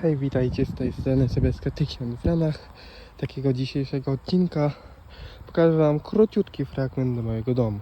Hej, witajcie z tej strony Sebieska Tysiąc w ramach takiego dzisiejszego odcinka pokażę wam króciutki fragment do mojego domu.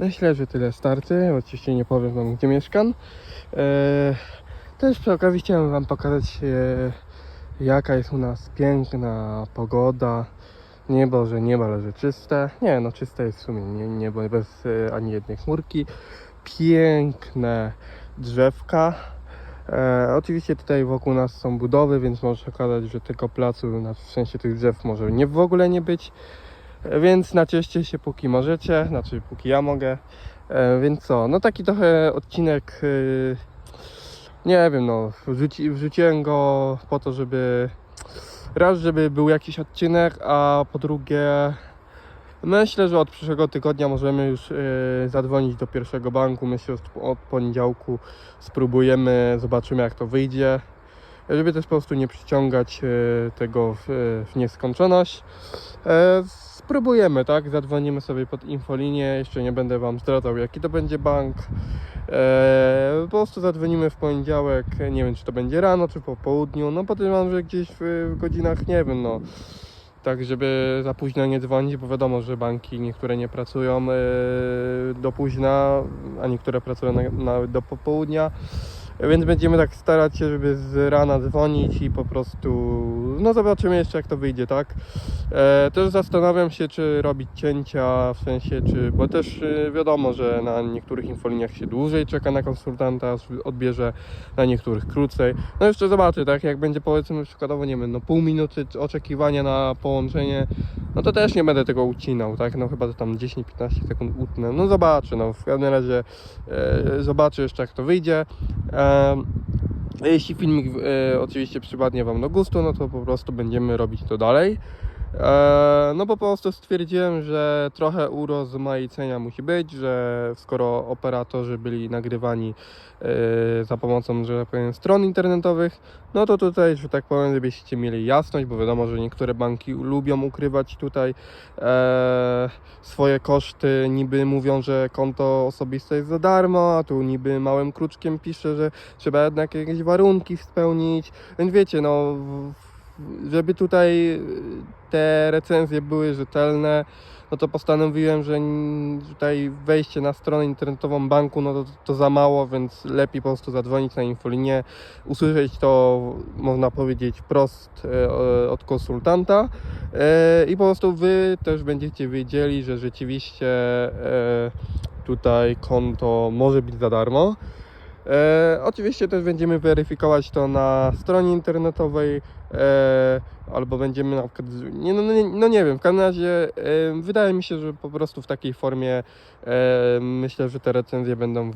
Myślę, że tyle starczy. Oczywiście nie powiem wam gdzie mieszkam. Eee, też przy okazji chciałem wam pokazać e, jaka jest u nas piękna pogoda. Niebo, że niebo leży czyste. Nie, no czyste jest w sumie nie, niebo bez e, ani jednej chmurki. Piękne drzewka. E, oczywiście tutaj wokół nas są budowy, więc może się okazać, że tego placu, w sensie tych drzew może nie w ogóle nie być. E, Więc nacieszcie się póki możecie, znaczy póki ja mogę. E, więc co, no taki trochę odcinek, y, nie wiem, no wrzuci, wrzuciłem go po to, żeby raz, żeby był jakiś odcinek, a po drugie myślę, że od przyszłego tygodnia możemy już y, zadzwonić do pierwszego banku. Myślę, że od poniedziałku spróbujemy, zobaczymy jak to wyjdzie. Żeby też po prostu nie przyciągać y, tego w, w nieskończoność. Spróbujemy, tak? Zadzwonimy sobie pod infolinię. Jeszcze nie będę Wam zdradzał, jaki to będzie bank. E, po prostu zadzwonimy w poniedziałek. Nie wiem, czy to będzie rano, czy po południu. No podejrzewam, że gdzieś w, w godzinach, nie wiem, no. Tak, żeby za późno nie dzwonić, bo wiadomo, że banki niektóre nie pracują e, do późna, a niektóre pracują na, na, do popołudnia. Więc będziemy tak starać się, żeby z rana dzwonić i po prostu, no zobaczymy jeszcze jak to wyjdzie, tak? E, też zastanawiam się, czy robić cięcia, w sensie, czy, bo też e, wiadomo, że na niektórych infoliniach się dłużej czeka na konsultanta, odbierze na niektórych krócej. No jeszcze zobaczę, tak? Jak będzie powiedzmy przykładowo, nie wiem, no pół minuty oczekiwania na połączenie, no to też nie będę tego ucinał, tak? No chyba to tam 10-15 sekund utnę. No zobaczę, no w każdym razie e, zobaczę jeszcze jak to wyjdzie. Jeśli filmik e, oczywiście przypadnie Wam do gustu, no to po prostu będziemy robić to dalej. E, no po prostu stwierdziłem, że trochę urozmaicenia musi być, że skoro operatorzy byli nagrywani e, za pomocą, że tak powiem, stron internetowych, no to tutaj, że tak powiem, żebyście mieli jasność, bo wiadomo, że niektóre banki lubią ukrywać tutaj e, swoje koszty, niby mówią, że konto osobiste jest za darmo, a tu niby małym kruczkiem pisze, że trzeba jednak jakieś warunki spełnić, więc wiecie, no żeby tutaj y, te recenzje były rzetelne, no to postanowiłem, że tutaj wejście na stronę internetową banku, no to, to za mało, więc lepiej po prostu zadzwonić na infolinię, usłyszeć to, można powiedzieć, wprost e, e, od konsultanta e, i po prostu wy też będziecie wiedzieli, że rzeczywiście e, tutaj konto może być za darmo. E, oczywiście też będziemy weryfikować to na stronie internetowej, e, albo będziemy na przykład, nie, no, nie, no nie wiem, w każdym razie e, wydaje mi się, że po prostu w takiej formie e, myślę, że te recenzje będą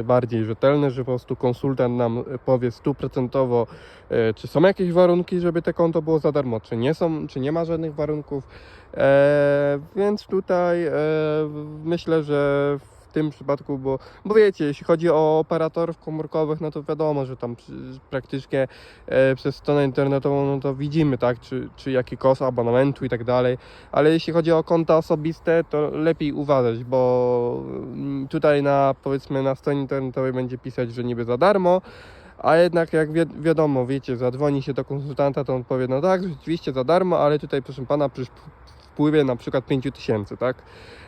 e, bardziej rzetelne, że po prostu konsultant nam powie stuprocentowo, e, czy są jakieś warunki, żeby te konto było za darmo, czy nie są, czy nie ma żadnych warunków, e, więc tutaj e, myślę, że tym przypadku, bo, bo wiecie, jeśli chodzi o operatorów komórkowych, no to wiadomo, że tam praktycznie e, przez stronę internetową, no to widzimy, tak, czy, czy jaki koszt abonamentu i tak dalej, ale jeśli chodzi o konta osobiste, to lepiej uważać, bo mm, tutaj na, powiedzmy, na stronie internetowej będzie pisać, że niby za darmo, A jednak jak wi wiadomo, wiecie, zadzwoni się do konsultanta, to on powie, no tak, rzeczywiście za darmo, ale tutaj proszę pana przy wpływie na przykład 5000, tysięcy, tak?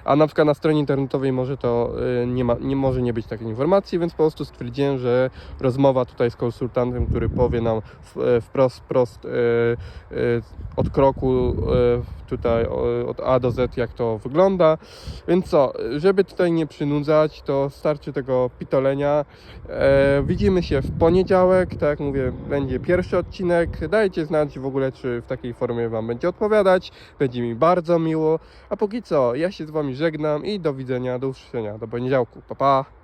A na przykład na stronie internetowej może to y, nie, ma, nie może nie być takiej informacji, więc po prostu stwierdziłem, że rozmowa tutaj z konsultantem, który powie nam e, wprost, prost y, y, od kroku y, tutaj od A do Z jak to wygląda. Więc co, żeby tutaj nie przynudzać, to starczy tego pitolenia. E, widzimy się w poniedziałek, tak jak mówię, będzie pierwszy odcinek. Dajcie znać w ogóle, czy w takiej formie Wam będzie odpowiadać. Będzie mi bardzo miło. A póki co, ja się z Wami żegnam i do widzenia, do usłyszenia, do poniedziałku. Pa, pa!